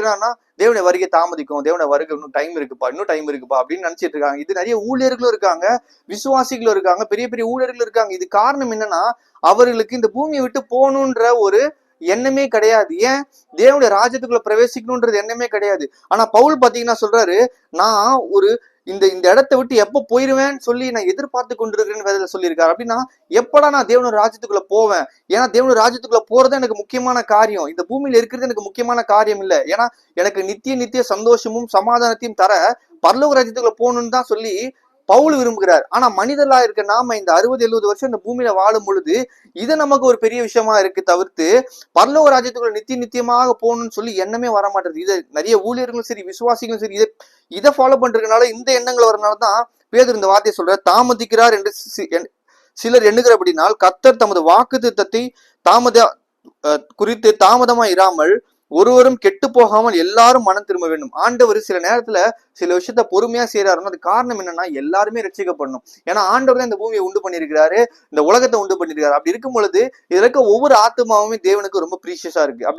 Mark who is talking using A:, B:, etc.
A: என்னன்னா தேவனை வருகை தாமதிக்கும் தேவனை வருகை இன்னும் டைம் இருக்குப்பா இன்னும் டைம் இருக்குப்பா அப்படின்னு நினைச்சிட்டு இருக்காங்க. இது நிறைய ஊழியர்களும் இருக்காங்க விசுவாசிகளும் இருக்காங்க பெரிய பெரிய ஊழியர்களும் இருக்காங்க. இது காரணம் என்னன்னா அவர்களுக்கு இந்த பூமியை விட்டு போகணுன்ற ஒரு எண்ணமே கிடையாது. ஏன்? தேவனுடைய ராஜ்யத்துக்குள்ள பிரவேசிக்கணும்ன்றது எண்ணமே கிடையாது. ஆனா பவுல் பாத்தீங்கன்னா சொல்றாரு நான் ஒரு இந்த இந்த இடத்த விட்டு எப்போ போயிருவேன்னு சொல்லி நான் எதிர்பார்த்து கொண்டிருக்கிறேன்னு வேதத்துல சொல்லியிருக்காரு. அப்படின்னா எப்படா நான் தேவனூர் ராஜ்யத்துக்குள்ள போவேன்? ஏன்னா தேவனூர் ராஜ்யத்துக்குள்ள போறது எனக்கு முக்கியமான காரியம். இந்த பூமியில இருக்கிறது எனக்கு முக்கியமான காரியம் இல்லை. ஏன்னா எனக்கு நித்திய நித்திய சந்தோஷமும் சமாதானத்தையும் தர பரலோக ராஜ்யத்துக்குள்ள போகணும்னு தான் சொல்லி பவுல் விரும்புகிறார். ஆனா மனிதர்களா இருக்க நாம இந்த அறுபது எழுபது வருஷம் இந்த பூமியில வாழும் பொழுது இது நமக்கு ஒரு பெரிய விஷயமா இருக்கு தவிர்த்து பரலோக ராஜ்யத்துக்குள்ள நித்திய நித்தியமாக போகணும்னு சொல்லி எண்ணமே வர மாட்டேங்குது இதை நிறைய ஊழியர்களும் சரி விசுவாசிகளும் சரி இதை இதை ஃபாலோ பண்றதுனால இந்த எண்ணங்கள் வரனால தான் பேதர் இந்த வார்த்தையை சொல்ற தாமதிக்கிறார் என்று சி- என்- சிலர் எண்ணுகிறபடினால் கத்தர் தமது வாக்கு திட்டத்தை தாமத குறித்து தாமதமா இராமல் ஒருவரும் கெட்டு போகாமல் எல்லாரும் மனம் திரும்ப வேண்டும். ஆண்டவர் சில நேரத்துல சில விஷயத்த பொறுமையா செய்யறாருன்னா அது காரணம் என்னன்னா எல்லாருமே ரட்சிக்கப்படணும். ஏன்னா ஆண்டவர் தான் இந்த பூமியை உண்டு பண்ணியிருக்கிறாரு இந்த உலகத்தை உண்டு பண்ணியிருக்காரு அப்படி இருக்கும் பொழுது இதுல இருக்க ஒவ்வொரு ஆத்மாவுமே தேவனுக்கு ரொம்ப ப்ரீஷியஸா இருக்கு. அப்படி